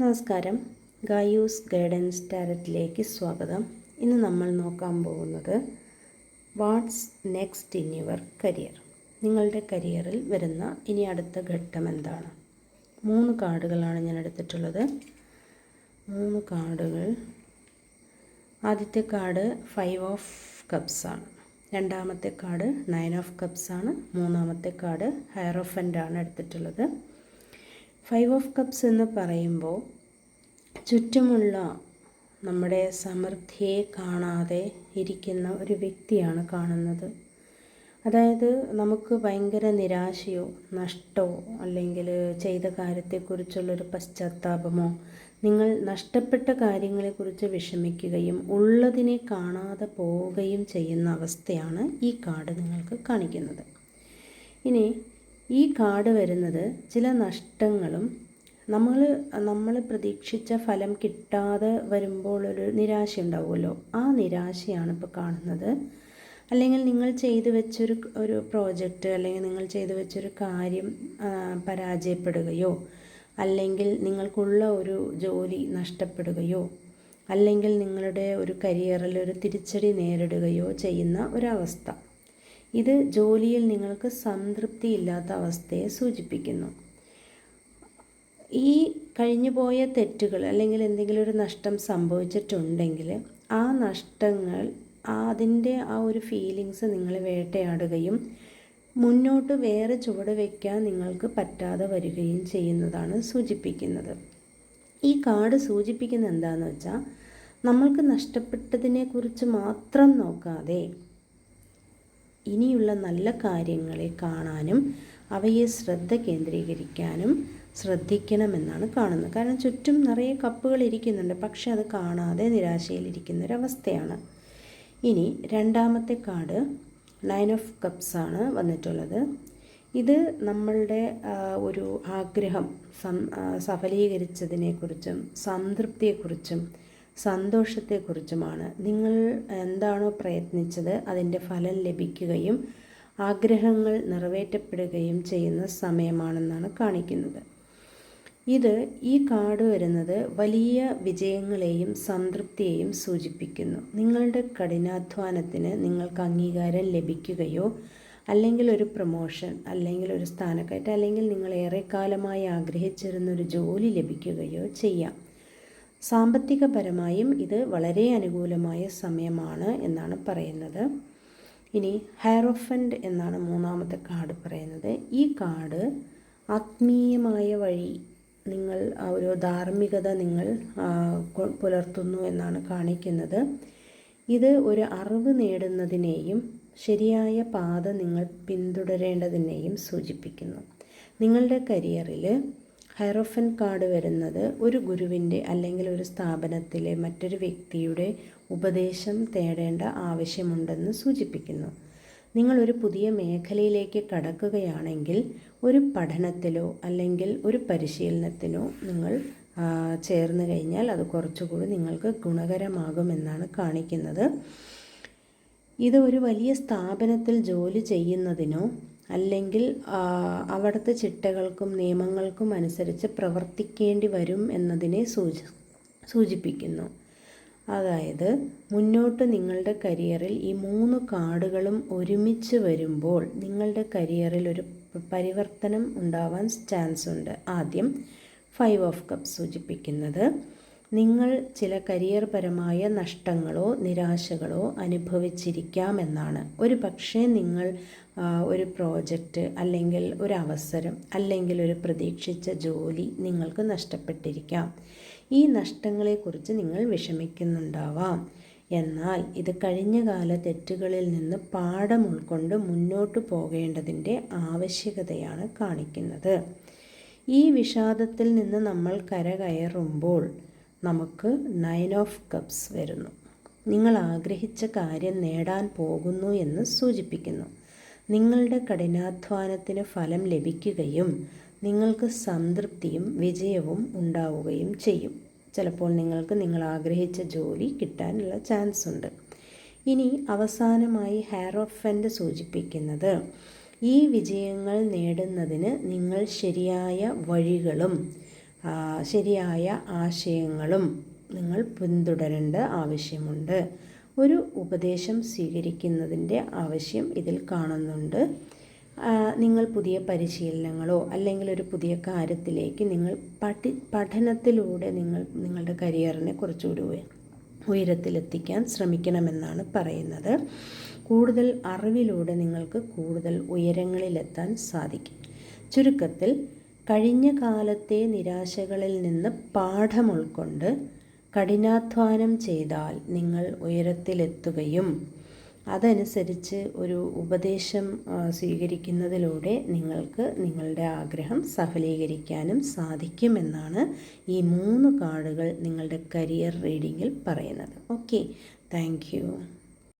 നമസ്കാരം. ഗായൂസ് ഗൈഡൻസ് ടാരറ്റിലേക്ക് സ്വാഗതം. ഇന്ന് നമ്മൾ നോക്കാൻ പോകുന്നത് what's next in your career. നിങ്ങളുടെ കരിയറിൽ വരുന്ന ഇനി അടുത്ത ഘട്ടം എന്താണ്? മൂന്ന് കാർഡുകളാണ് ഞാൻ എടുത്തിട്ടുള്ളത്. മൂന്ന് കാർഡുകൾ. ആദ്യത്തെ കാർഡ് ഫൈവ് ഓഫ് കപ്സ് ആണ്. രണ്ടാമത്തെ കാർഡ് നയൻ ഓഫ് കപ്സ് ആണ്. മൂന്നാമത്തെ കാർഡ് ഹയർ ആണ് എടുത്തിട്ടുള്ളത്. ഫൈവ് ഓഫ് കപ്സ് എന്ന് പറയുമ്പോൾ ചുറ്റുമുള്ള നമ്മുടെ സമൃദ്ധിയെ കാണാതെ ഇരിക്കുന്ന ഒരു വ്യക്തിയാണ് കാണുന്നത്. അതായത് നമുക്ക് ഭയങ്കര നിരാശയോ നഷ്ടമോ അല്ലെങ്കിൽ ചെയ്ത കാര്യത്തെക്കുറിച്ചുള്ളൊരു പശ്ചാത്താപമോ നിങ്ങൾ നഷ്ടപ്പെട്ട കാര്യങ്ങളെക്കുറിച്ച് വിഷമിക്കുകയും ഉള്ളതിനെ കാണാതെ പോവുകയും ചെയ്യുന്ന അവസ്ഥയാണ് ഈ കാർഡ് നിങ്ങൾക്ക് കാണിക്കുന്നത്. ഇനി ഈ കാർഡ് വരുന്നത് ചില നഷ്ടങ്ങളും നമ്മൾ നമ്മൾ പ്രതീക്ഷിച്ച ഫലം കിട്ടാതെ വരുമ്പോൾ ഒരു നിരാശ ഉണ്ടാവുമല്ലോ. ആ നിരാശയാണ് ഇപ്പോൾ കാണുന്നത്. അല്ലെങ്കിൽ നിങ്ങൾ ചെയ്തു വെച്ചൊരു ഒരു പ്രോജക്റ്റ് അല്ലെങ്കിൽ നിങ്ങൾ ചെയ്തു വെച്ചൊരു കാര്യം പരാജയപ്പെടുകയോ അല്ലെങ്കിൽ നിങ്ങൾക്കുള്ള ഒരു ജോലി നഷ്ടപ്പെടുകയോ അല്ലെങ്കിൽ നിങ്ങളുടെ ഒരു കരിയറിൽ ഒരു തിരിച്ചടി നേരിടുകയോ ചെയ്യുന്ന ഒരവസ്ഥ. ഇത് ജോലിയിൽ നിങ്ങൾക്ക് സംതൃപ്തി ഇല്ലാത്ത അവസ്ഥയെ സൂചിപ്പിക്കുന്നു. ഈ കഴിഞ്ഞുപോയ തെറ്റുകൾ അല്ലെങ്കിൽ എന്തെങ്കിലും ഒരു നഷ്ടം സംഭവിച്ചിട്ടുണ്ടെങ്കിൽ ആ നഷ്ടങ്ങൾ അതിന്റെ ആ ഒരു ഫീലിങ്സ് നിങ്ങൾ വേട്ടയാടുകയും മുന്നോട്ട് വേറെ ചുവട് വയ്ക്കാൻ നിങ്ങൾക്ക് പറ്റാതെ വരികയും ചെയ്യുന്നതാണ് സൂചിപ്പിക്കുന്നത്. ഈ കാർഡ് സൂചിപ്പിക്കുന്നത് എന്താണെന്ന് വെച്ചാൽ നമ്മൾക്ക് നഷ്ടപ്പെട്ടതിനെക്കുറിച്ച് മാത്രം നോക്കാതെ ഇനിയുള്ള നല്ല കാര്യങ്ങളെ കാണാനും അവയെ ശ്രദ്ധ കേന്ദ്രീകരിക്കാനും ശ്രദ്ധിക്കണമെന്നാണ് കാണുന്നത്. കാരണം ചുറ്റും നിറയെ കപ്പുകൾ ഇരിക്കുന്നുണ്ട്. പക്ഷെ അത് കാണാതെ നിരാശയിലിരിക്കുന്ന ഒരവസ്ഥയാണ് ഇനി രണ്ടാമത്തെ കാർഡ് നയൻ ഓഫ് കപ്സ് ആണ് വന്നിട്ടുള്ളത്. ഇത് നമ്മളുടെ ഒരു ആഗ്രഹം സഫലീകരിച്ചതിനെക്കുറിച്ചും സംതൃപ്തിയെക്കുറിച്ചും സന്തോഷത്തെക്കുറിച്ചുമാണ്. നിങ്ങൾ എന്താണോ പ്രയത്നിച്ചത് അതിന്റെ ഫലം ലഭിക്കുകയും ആഗ്രഹങ്ങൾ നിറവേറ്റപ്പെടുകയും ചെയ്യുന്ന സമയമാണെന്നാണ് കാണിക്കുന്നത്. ഇത് ഈ കാർഡ് വരുന്നത് വലിയ വിജയങ്ങളെയും സംതൃപ്തിയെയും സൂചിപ്പിക്കുന്നു. നിങ്ങളുടെ കഠിനാധ്വാനത്തിന് നിങ്ങൾക്ക് അംഗീകാരം ലഭിക്കുകയോ അല്ലെങ്കിൽ ഒരു പ്രൊമോഷൻ അല്ലെങ്കിൽ ഒരു സ്ഥാനക്കയറ്റം അല്ലെങ്കിൽ നിങ്ങൾ ഏറെക്കാലമായി ആഗ്രഹിച്ചിരുന്ന ഒരു ജോലി ലഭിക്കുകയോ ചെയ്യാം. സാമ്പത്തികപരമായും ഇത് വളരെ അനുകൂലമായ സമയമാണ് എന്നാണ് പറയുന്നത്. ഇനി ഹയറോഫൻഡ് എന്നാണ് മൂന്നാമത്തെ കാർഡ് പറയുന്നത്. ഈ കാർഡ് ആത്മീയമായ വഴി നിങ്ങൾ ഒരു ധാർമ്മികത നിങ്ങൾ പുലർത്തുന്നു എന്നാണ് കാണിക്കുന്നത്. ഇത് ഒരു അറിവ് നേടുന്നതിനെയും ശരിയായ പാത നിങ്ങൾ പിന്തുടരേണ്ടതിനെയും സൂചിപ്പിക്കുന്നു. നിങ്ങളുടെ കരിയറിൽ ഹൈറോഫൻ കാർഡ് വരുന്നത് ഒരു ഗുരുവിന്റെ അല്ലെങ്കിൽ ഒരു സ്ഥാപനത്തിലെ മറ്റൊരു വ്യക്തിയുടെ ഉപദേശം തേടേണ്ട ആവശ്യമുണ്ടെന്ന് സൂചിപ്പിക്കുന്നു. നിങ്ങൾ ഒരു പുതിയ മേഖലയിലേക്ക് കടക്കുകയാണെങ്കിൽ ഒരു പഠനത്തിലോ അല്ലെങ്കിൽ ഒരു പരിശീലനത്തിനോ നിങ്ങൾ ചേർന്ന് കഴിഞ്ഞാൽ അത് കുറച്ചുകൂടി നിങ്ങൾക്ക് ഗുണകരമാകുമെന്നാണ് കാണിക്കുന്നത്. ഇത് ഒരു വലിയ സ്ഥാപനത്തിൽ ജോലി ചെയ്യുന്നതിനോ അല്ലെങ്കിൽ അവിടുത്തെ ചിട്ടകൾക്കും നിയമങ്ങൾക്കും അനുസരിച്ച് പ്രവർത്തിക്കേണ്ടി വരും എന്നതിനെ സൂചി സൂചിപ്പിക്കുന്നു. അതായത് മുന്നോട്ട് നിങ്ങളുടെ കരിയറിൽ ഈ മൂന്ന് കാർഡുകളും ഒരുമിച്ച് വരുമ്പോൾ നിങ്ങളുടെ കരിയറിൽ ഒരു പരിവർത്തനം ഉണ്ടാവാൻ ചാൻസ് ഉണ്ട് ആദ്യം ഫൈവ് ഓഫ് കപ്പ് സൂചിപ്പിക്കുന്നത്. നിങ്ങൾ ചില കരിയർ പരമായ നഷ്ടങ്ങളോ നിരാശകളോ അനുഭവിച്ചിരിക്കാമെന്നാണ്. ഒരു പക്ഷേ നിങ്ങൾ ഒരു പ്രോജക്റ്റ് അല്ലെങ്കിൽ ഒരു അവസരം അല്ലെങ്കിൽ ഒരു പ്രതീക്ഷിച്ച ജോലി നിങ്ങൾക്ക് നഷ്ടപ്പെട്ടിരിക്കാം. ഈ നഷ്ടങ്ങളെക്കുറിച്ച് നിങ്ങൾ വിഷമിക്കുന്നുണ്ടാവാം. എന്നാൽ ഇത് കഴിഞ്ഞകാല തെറ്റുകളിൽ നിന്ന് പാഠം ഉൾക്കൊണ്ട് മുന്നോട്ട് പോകേണ്ടതിന്റെ ആവശ്യകതയാണ് കാണിക്കുന്നത്. ഈ വിഷാദത്തിൽ നിന്ന് നമ്മൾ കരകയറുമ്പോൾ നമുക്ക് നയൻ ഓഫ് കപ്സ് വരുന്നു. നിങ്ങൾ ആഗ്രഹിച്ച കാര്യം നേടാൻ പോകുന്നു എന്ന് സൂചിപ്പിക്കുന്നു. നിങ്ങളുടെ കഠിനാധ്വാനത്തിന് ഫലം ലഭിക്കുകയും നിങ്ങൾക്ക് സംതൃപ്തിയും വിജയവും ഉണ്ടാവുകയും ചെയ്യും. ചിലപ്പോൾ നിങ്ങൾക്ക് നിങ്ങൾ ആഗ്രഹിച്ച ജോലി കിട്ടാനുള്ള ചാൻസ് ഉണ്ട്. ഇനി അവസാനമായി ഹെയർ ഓഫ് സൂചിപ്പിക്കുന്നത്. ഈ വിജയങ്ങൾ നേടുന്നതിന് നിങ്ങൾ ശരിയായ വഴികളും ശരിയായ ആശയങ്ങളും നിങ്ങൾ പിന്തുടരേണ്ട ആവശ്യമുണ്ട്. ഒരു ഉപദേശം സ്വീകരിക്കുന്നതിന്റെ ആവശ്യം ഇതിൽ കാണുന്നുണ്ട്. നിങ്ങൾ പുതിയ പരിശീലനങ്ങളോ അല്ലെങ്കിൽ ഒരു പുതിയ കാര്യത്തിലേക്ക് നിങ്ങൾ പഠി പഠനത്തിലൂടെ നിങ്ങൾ നിങ്ങളുടെ കരിയറിനെ കുറച്ചുകൂടി ഉയ- ഉയരത്തിലെത്തിക്കാൻ ശ്രമിക്കണമെന്നാണ് പറയുന്നത്. കൂടുതൽ അറിവിലൂടെ നിങ്ങൾക്ക് കൂടുതൽ ഉയരങ്ങളിലെത്താൻ സാധിക്കും. ചുരുക്കത്തിൽ കഴിഞ്ഞ കാലത്തെ നിരാശകളിൽ നിന്ന് പാഠം ഉൾക്കൊണ്ട് കഠിനാധ്വാനം ചെയ്താൽ നിങ്ങൾ ഉയരത്തിലെത്തുകയും അതനുസരിച്ച് ഒരു ഉപദേശം സ്വീകരിക്കുന്നതിലൂടെ നിങ്ങൾക്ക് നിങ്ങളുടെ ആഗ്രഹം സഫലീകരിക്കാനും സാധിക്കുമെന്നാണ് ഈ മൂന്ന് കാർഡുകൾ നിങ്ങളുടെ കരിയർ റീഡിങ്ങിൽ പറയുന്നത്. ഓക്കെ. താങ്ക്